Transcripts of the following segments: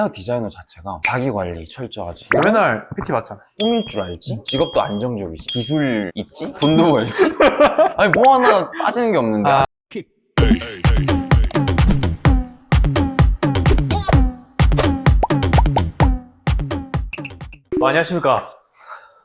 헤어 디자이너 자체가 자기 관리 철저하지. 맨날 PT 받잖아. 꿈일 줄 알지? 직업도 안정적이지. 기술 있지? 돈도 벌지? 아니 뭐 하나 빠지는 게 없는데. 아. 뭐 안녕하십니까.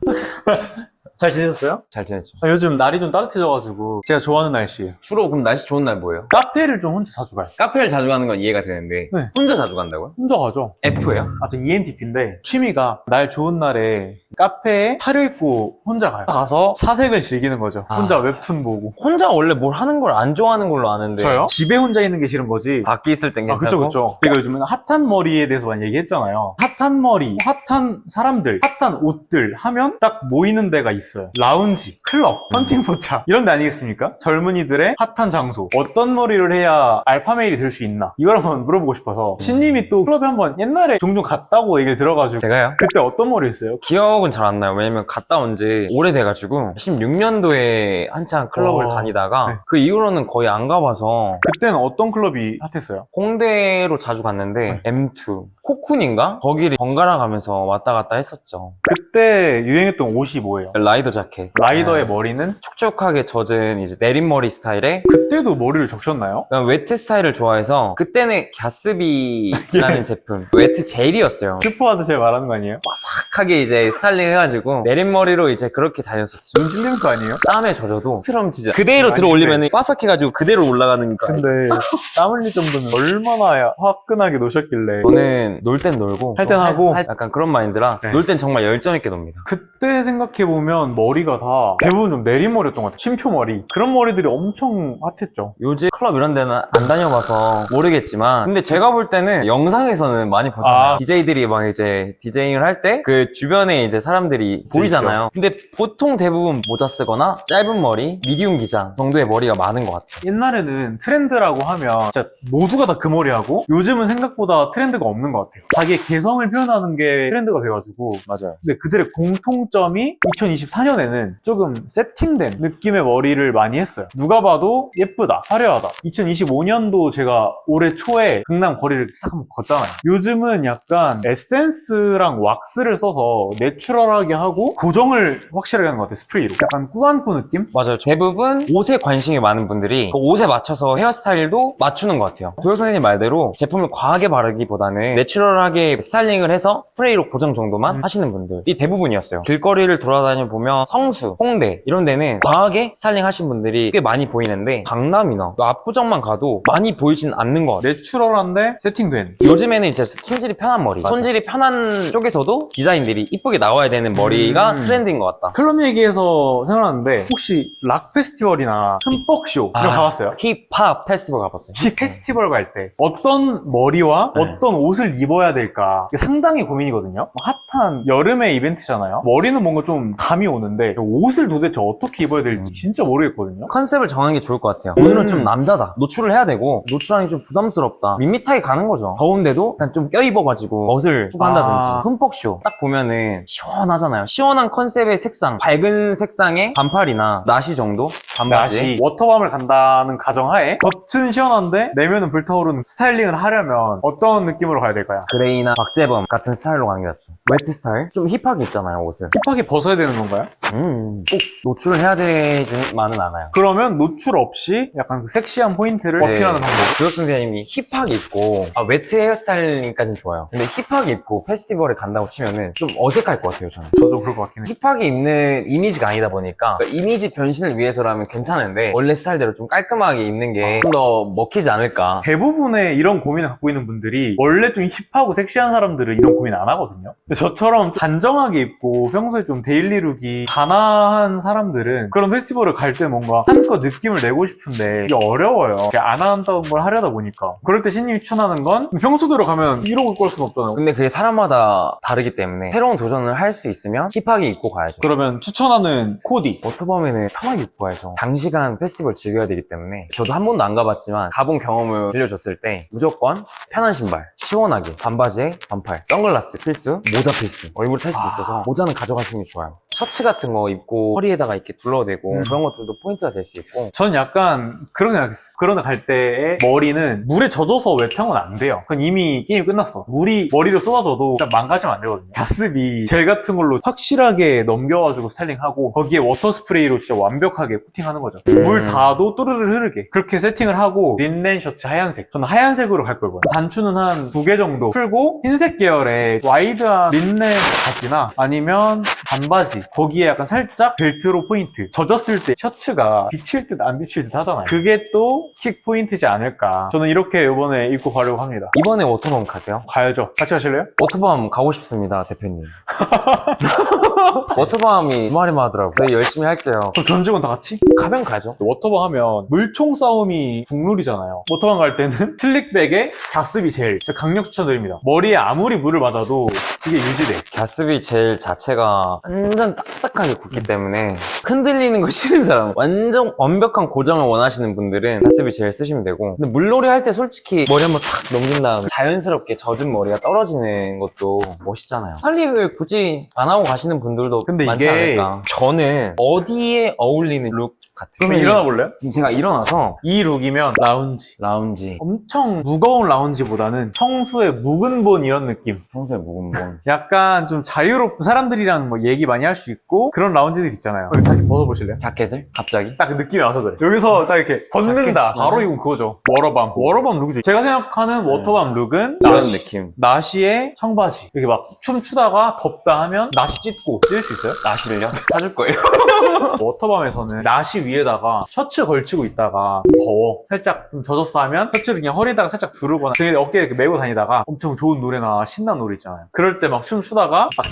잘 지내셨어요? 잘 지냈죠. 아, 요즘 날이 좀 따뜻해져가지고 제가 좋아하는 날씨예요. 주로 그럼 날씨 좋은 날 뭐예요? 카페를 좀 혼자 자주 가요. 카페를 자주 가는 건 이해가 되는데 네. 혼자 자주 간다고요? 혼자 가죠. F예요? 아, 저 ENTP인데 취미가 날 좋은 날에 카페에 팔을 입고 혼자 가요. 가서 사색을 즐기는 거죠. 아. 혼자 웹툰 보고. 혼자 원래 뭘 하는 걸 안 좋아하는 걸로 아는데 저요? 집에 혼자 있는 게 싫은 거지. 밖에 있을 땐 아, 괜찮고 그쵸, 그쵸. 제가 요즘은 핫한 머리에 대해서 많이 얘기했잖아요. 핫한 머리, 핫한 사람들, 핫한 옷들 하면 딱 모이는 데가 있어요. 라운지, 클럽, 헌팅 포차 이런 데 아니겠습니까? 젊은이들의 핫한 장소. 어떤 머리를 해야 알파메일이 될 수 있나? 이걸 한번 물어보고 싶어서 신님이 또 클럽에 한번 옛날에 종종 갔다고 얘기를 들어가지고 제가요? 그때 어떤 머리 했어요? 기억 은 잘 안 나요. 왜냐면 갔다 온 지 오래돼가지고 16년도에 한창 클럽을 어, 다니다가 네. 그 이후로는 거의 안 가봐서 그때는 어떤 클럽이 핫했어요? 홍대로 자주 갔는데 M2 코쿤인가? 거기를 번갈아 가면서 왔다 갔다 했었죠. 그때 유행했던 옷이 뭐예요? 라이더 자켓. 라이더의 네. 머리는 촉촉하게 젖은 이제 내린머리 스타일에 그때도 머리를 적셨나요? 웨트 스타일을 좋아해서 그때는 갸스비라는 제품 웨트 젤이었어요. 슈퍼하드 제가 말하는 거 아니에요? 바삭하게 이제 스타일링 해가지고 내린머리로 이제 그렇게 다녔었죠. 눈 찔리는 거 아니에요? 땀에 젖어도 트럼 치자 그대로 아니, 들어 올리면 바삭해가지고 그대로 올라가는 거. 근데 땀 흘릴 정도면 얼마나 화끈하게 노셨길래 저는 놀 땐 놀고 할 땐 또 하고. 할- 약간 그런 마인드라 네. 놀 땐 정말 열정 있게 놉니다. 그때 생각해보면 머리가 다 대부분 좀 내리머리였던 것 같아요 심표머리 그런 머리들이 엄청 핫했죠 요즘 클럽 이런 데는 안 다녀봐서 모르겠지만 근데 제가 볼 때는 영상에서는 많이 보잖아요 아. DJ들이 막 이제 디제잉을 할 때 그 주변에 이제 사람들이 보이잖아요 근데 보통 대부분 모자 쓰거나 짧은 머리, 미디움 기장 정도의 머리가 많은 것 같아요 옛날에는 트렌드라고 하면 진짜 모두가 다 그 머리 하고 요즘은 생각보다 트렌드가 없는 것 같아요 자기의 개성을 표현하는 게 트렌드가 돼가지고 맞아요 근데 그들의 공통점이 2024년에는 조금 세팅된 느낌의 머리를 많이 했어요. 누가 봐도 예쁘다, 화려하다. 2025년도 제가 올해 초에 강남 거리를 싹 한번 걷잖아요. 요즘은 약간 에센스랑 왁스를 써서 내추럴하게 하고 고정을 확실하게 하는 것 같아요. 스프레이로. 약간 꾸안꾸 느낌? 맞아요. 대부분 옷에 관심이 많은 분들이 그 옷에 맞춰서 헤어스타일도 맞추는 것 같아요. 도혁 선생님 말대로 제품을 과하게 바르기보다는 내추럴 하게 스타일링을 해서 스프레이로 고정 정도만 음. 하시는 분들이 대부분이었어요. 길거리를 돌아다녀 보면 성수, 홍대 이런 데는 과하게 스타일링 하신 분들이 꽤 많이 보이는데 강남이나 또 압구정만 가도 많이 보이진 않는 것 같아요. 내추럴한데 세팅된. 요즘에는 이제 손질이 편한 머리, 손질이 편한 쪽에서도 디자인들이 이쁘게 나와야 되는 머리가 음. 트렌드인 것 같다. 클럽 얘기해서 생각나는데 혹시 락 페스티벌이나 흠뻑쇼 이런 거 아. 가봤어요? 힙합 페스티벌 가봤어요. 이 페스티벌 갈 때 어떤 머리와 네. 어떤 옷을 입 어야 될까 상당히 고민이거든요. 핫한 여름의 이벤트잖아요. 머리는 뭔가 좀 감이 오는데 옷을 도대체 어떻게 입어야 될지 음. 진짜 모르겠거든요. 컨셉을 정하는 게 좋을 것 같아요. 음. 오늘은 좀 남자다. 노출을 해야 되고 노출하기 좀 부담스럽다. 밋밋하게 가는 거죠. 더운데도 그냥 좀 껴입어가지고 멋을 추구한다든지 아. 흠뻑쇼 딱 보면은 시원하잖아요. 시원한 컨셉의 색상, 밝은 색상의 반팔이나 나시 정도 반바지. 나시 워터밤을 간다는 가정하에 겉은 시원한데 내면은 불타오르는 스타일링을 하려면 어떤 느낌으로 가야 될까요? 그레이나 박재범 같은 스타일로 가는 게 낫죠. 웨트 스타일? 좀 힙하게 입잖아요, 옷을. 힙하게 벗어야 되는 건가요? 음, 꼭 노출을 해야 되지만은 않아요. 그러면 노출 없이 약간 그 섹시한 포인트를 네. 어필하는 방법. 교육 선생님이 힙하게 입고 아 웨트 헤어스타일링까지는 좋아요. 근데 힙하게 입고 페스티벌에 간다고 치면은 좀 어색할 것 같아요 저는. 저도 그럴 것 같긴 해요. 힙하게 입는 이미지가 아니다 보니까 그러니까 이미지 변신을 위해서라면 괜찮은데 원래 스타일대로 좀 깔끔하게 입는 게 좀 더 먹히지 않을까. 대부분의 이런 고민을 갖고 있는 분들이 원래 좀 힙하고 섹시한 사람들은 이런 고민 안 하거든요. 근데 저처럼 단정하게 입고 평소에 좀 데일리룩이 단아한 사람들은 그런 페스티벌을 갈 때 뭔가 한껏 느낌을 내고 싶은데 이게 어려워요. 이게 안 한다는 걸 하려다 보니까. 그럴 때 신님이 추천하는 건 평소대로 가면 이러고 올 수는 없잖아요. 근데 그게 사람마다 다르기 때문에 새로운 도전을 할 수 있으면 힙하게 입고 가야죠. 그러면 추천하는 코디. 워터밤에는 편하게 입고 가야죠. 장시간 페스티벌 즐겨야 되기 때문에 저도 한 번도 안 가봤지만 가본 경험을 들려줬을 때 무조건 편한 신발, 시원하게 반바지에 반팔, 선글라스 필수, 모자 필수. 얼굴 탈수 아. 있어서 모자는 가져가시는 게 좋아요. 셔츠 같은 거 입고 허리에다가 이렇게 둘러대고 음. 그런 것들도 포인트가 될 수 있고 전 약간 그런 생각했어요. 그런 데갈 때의 머리는 물에 젖어서 웨트하면 안 돼요. 그건 이미 게임이 끝났어. 물이 머리로 쏟아져도 일단 망가지면 안 되거든요. 가습이 젤 같은 걸로 확실하게 넘겨가지고 스타일링하고 거기에 워터 스프레이로 진짜 완벽하게 코팅하는 거죠. 음. 물 닿아도 또르르 흐르게 그렇게 세팅을 하고 린넨 셔츠 하얀색. 저는 하얀색으로 갈 거예요. 단추는 한 두 개 정도 풀고 흰색 계열의 와이드한 린넨 바지나 아니면 반바지 거기에 약간 살짝 벨트로 포인트 젖었을 때 셔츠가 비칠 듯 안 비칠 듯 하잖아요 그게 또 킥 포인트지 않을까 저는 이렇게 이번에 입고 가려고 합니다 이번에 워터밤 가세요? 가야죠 같이 가실래요? 워터밤 가고 싶습니다, 대표님. 워터밤이 주말에만 하더라고요. 저희 열심히 할게요. 그럼 전 직원 다 같이? 가면 가죠. 워터밤 하면 물총 싸움이 국룰이잖아요 워터밤 갈 때는 슬릭백에 가스비 제일 진짜 강력 추천드립니다 머리에 아무리 물을 맞아도 그게 유지돼 가스비 젤 자체가 완전 딱딱하게 굳기 때문에 흔들리는 거 싫은 사람. 완전 완벽한 고정을 원하시는 분들은 가스비 젤 쓰시면 되고. 근데 물놀이 할 때 솔직히 머리 한번 싹 넘긴 다음에 자연스럽게 젖은 머리가 떨어지는 것도 멋있잖아요. 살릭을 굳이 안 하고 가시는 분들도 근데 많지 이게- 않을까. 저는 어디에 어울리는 룩 같아요? 그러면 일어나 볼래요? 그럼 제가 일어나서 이 룩이면 라운지. 라운지. 엄청 무거운 라운지보다는 청수의 묵은 본 이런 느낌. 평소에 묵은 본. 약간 좀 자유롭 자람들이랑 뭐 얘기 많이 할 수 있고 그런 라운지들 있잖아요. 여기 다시 벗어보실래요? 자켓을 갑자기 딱 그 느낌이 와서 그래. 여기서 딱 이렇게 벗는다. 자켓? 바로 이건 그거죠. 워러밤. 워러밤 룩이죠. 제가 생각하는 워터밤 룩은 이런 나시, 느낌 나시에 청바지. 이렇게 막 춤추다가 덥다 하면 나시 찢고 찢을 수 있어요? 나시를요? 사줄 거예요 워터밤에서는 나시 위에다가 셔츠 걸치고 있다가 더워. 살짝 좀 젖었어 하면 셔츠를 그냥 허리에다가 살짝 두르거나 등에 어깨에 이렇게 메고 다니다가 엄청 좋은 노래나 신나는 노래 있잖아요. 그럴 때 막 춤추다가 막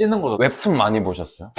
찢는 거죠. 웹툰 많이 보셨어요?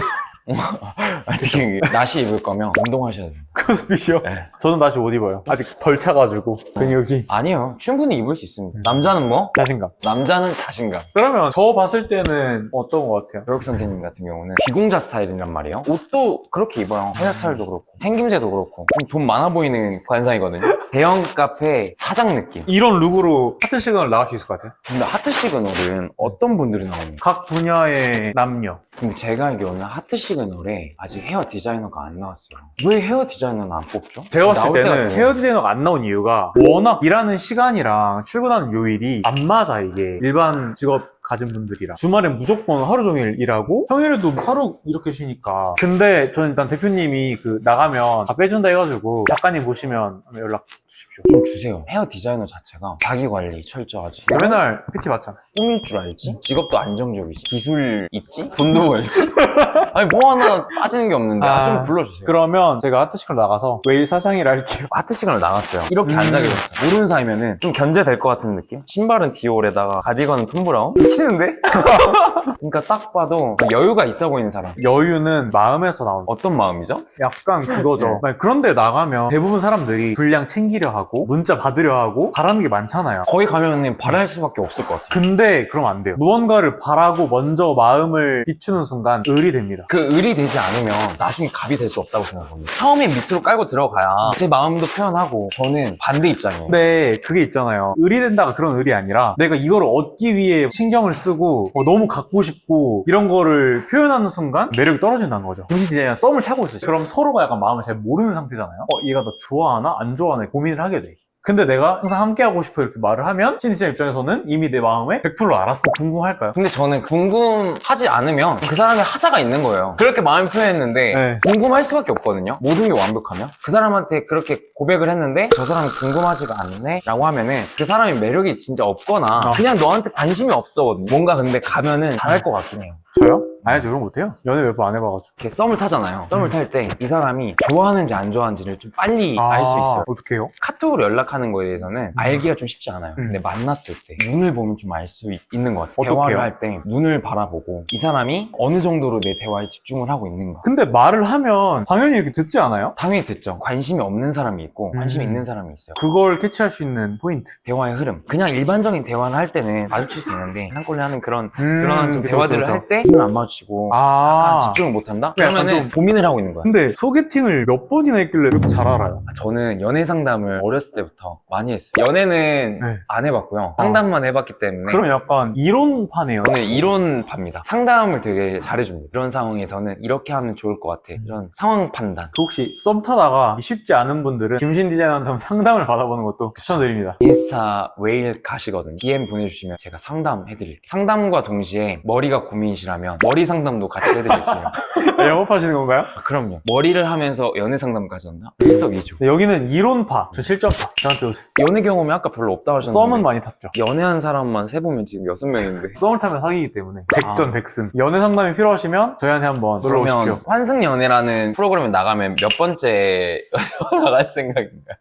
아니, 나시 입을 거면 운동하셔야 돼요. 크로스핏이요? 네. 저는 다시 옷 입어요. 아직 덜 차가지고 근육이 아니요. 충분히 입을 수 있습니다. 남자는 뭐? 자신감. 남자는 자신감. 그러면 저 봤을 때는 어떤 것 같아요? 교육 선생님 같은 경우는 비공자 스타일이란 말이에요. 옷도 그렇게 입어요. 헤어스타일도 그렇고, 생김새도 그렇고. 좀돈 많아 보이는 관상이거든요. 대형 카페 사장 느낌. 이런 룩으로 하트 시그널 나갈 수 있을 것 같아요. 근데 하트 시그널은 어떤 분들이 나옵니까? 각 분야의 남녀. 근데 제가 알기로는 하트 시그널에 아직 헤어 디자이너가 안 나왔어요. 왜 헤어 디자이너는 안 뽑죠? 제가 봤을 나올 때는. 헤어 디자이너가 안 나온 이유가 워낙 일하는 시간이랑 출근하는 요일이 안 맞아 이게 일반 직업 가진 분들이랑 주말엔 무조건 하루 종일 일하고 평일에도 하루 이렇게 쉬니까 근데 저는 일단 대표님이 그 나가면 다 빼준다 해가지고 작가님 보시면 연락 주십시오 좀 주세요. 헤어 디자이너 자체가 자기 관리 철저하지. 맨날 PT 받잖아요 꿈일 줄 알지? 직업도 안정적이지. 기술 있지? 돈도 벌지? 아니 뭐 하나 빠지는 게 없는데 아, 좀 아, 불러주세요. 그러면 제가 하트시클 나가서 웨일 사장이라 할게요 하트 시간을 나갔어요. 이렇게 음. 앉아 계셨어요. 모르는 사이면은 좀 견제될 것 같은 느낌? 신발은 디올에다가 가디건은 톰브라운? 미치는데? 그러니까 딱 봐도 여유가 있어 보이는 사람. 여유는 마음에서 나온다 어떤 마음이죠? 약간 그거죠. 네. 그런데 나가면 대부분 사람들이 분량 챙기려 하고 문자 받으려 하고 바라는 게 많잖아요. 거기 가면은 바랄 수밖에 없을 것 같아요. 근데 그러면 안 돼요. 무언가를 바라고 먼저 마음을 비추는 순간 을이 됩니다. 그 을이 되지 않으면 나중에 갑이 될 수 없다고 생각합니다. 처음에 밑으로 깔고 들어가야 제 마음도 표현하고 저는 반대 입장이에요. 근데 그게 있잖아요. 을이 된다가 그런 을이 아니라 내가 이거를 얻기 위해 신경을 쓰고 어, 너무 갖고 싶고 이런 거를 표현하는 순간 매력이 떨어진다는 거죠. 무슨 디자이너 썸을 타고 있어요. 그럼 서로가 약간 마음을 잘 모르는 상태잖아요. 어, 얘가 나 좋아하나? 안 좋아하나? 고민을 하게 돼. 근데 내가 항상 함께하고 싶어 이렇게 말을 하면 신디자 입장에서는 이미 내 마음에 100% 알았어. 궁금할까요? 근데 저는 궁금하지 않으면 그 사람의 하자가 있는 거예요. 그렇게 마음 표현했는데 네. 궁금할 수밖에 없거든요. 모든 게 완벽하면 그 사람한테 그렇게 고백을 했는데 저 사람이 궁금하지가 않네?라고 하면은 그 사람이 매력이 진짜 없거나 어. 그냥 너한테 관심이 없어거든요. 뭔가 근데 가면은 잘할 것 같긴 해요. 저요? 아니, 저 이런 거 못해요. 연애 몇 번 안 해봐가지고. 이렇게 썸을 타잖아요. 썸을 탈 때 이 사람이 좋아하는지 안 좋아하는지를 좀 빨리 아. 알수 있어요. 어떻게 해요? 카톡으로 연락하는 거에 대해서는 알기가 좀 쉽지 않아요. 음. 근데 만났을 때 눈을 보면 좀 알 수 있는 것 같아요. 어떡해요? 대화를 할때 눈을 바라보고 이 사람이 어느 정도로 내 대화에 집중을 하고 있는가. 근데 말을 하면 당연히 이렇게 듣지 않아요? 당연히 듣죠. 관심이 없는 사람이 있고 관심이 음. 있는 사람이 있어요. 그걸 캐치할 수 있는 포인트. 대화의 흐름. 그냥 일반적인 대화를 할 때는 마주칠 수 있는데 한골에 하는 그런 음, 그런 좀 그쵸, 대화들을 그쵸, 할 때 눈을 안 마주 마주치고 아. 집중을 못한다? 약간 그러면은 좀- 고민을 하고 있는 거야. 근데 소개팅을 몇 번이나 했길래 이렇게 잘 알아요? 저는 연애 상담을 어렸을 때부터 많이 했어요. 연애는 네. 안 해봤고요. 상담만 해봤기 때문에. 그럼 약간 이론파네요. 저는 이론파입니다. 상담을 되게 잘해줍니다. 이런 상황에서는 이렇게 하면 좋을 것 같아. 이런 상황 판단. 그 혹시 썸 타다가 쉽지 않은 분들은 김신 디자이너한테 한번 상담을 받아보는 것도 추천드립니다. 인스타 웨일 가시거든요. DM 보내주시면 제가 상담해드릴게요. 상담과 동시에 머리가 고민이시라면 머리 상담도 같이 해드릴게요. 네, 영업하시는 건가요? 아, 그럼요. 머리를 하면서 연애 상담까지 한다? 일석이조. 네, 여기는 이론파, 저 실전파. 저한테 오세요. 연애 경험이 아까 별로 없다 하셨는데 썸은 많이 탔죠. 연애한 사람만 세보면 지금 여섯 명인데 썸을 타면 사귀기 때문에 백전 아. 백승. 연애 상담이 필요하시면 저희한테 한번 놀러 오십시오. 환승 연애라는 프로그램에 나가면 몇 번째 나갈 생각인가요?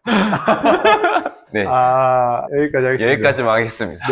네 아 여기까지 하겠습니다. 여기까지만 하겠습니다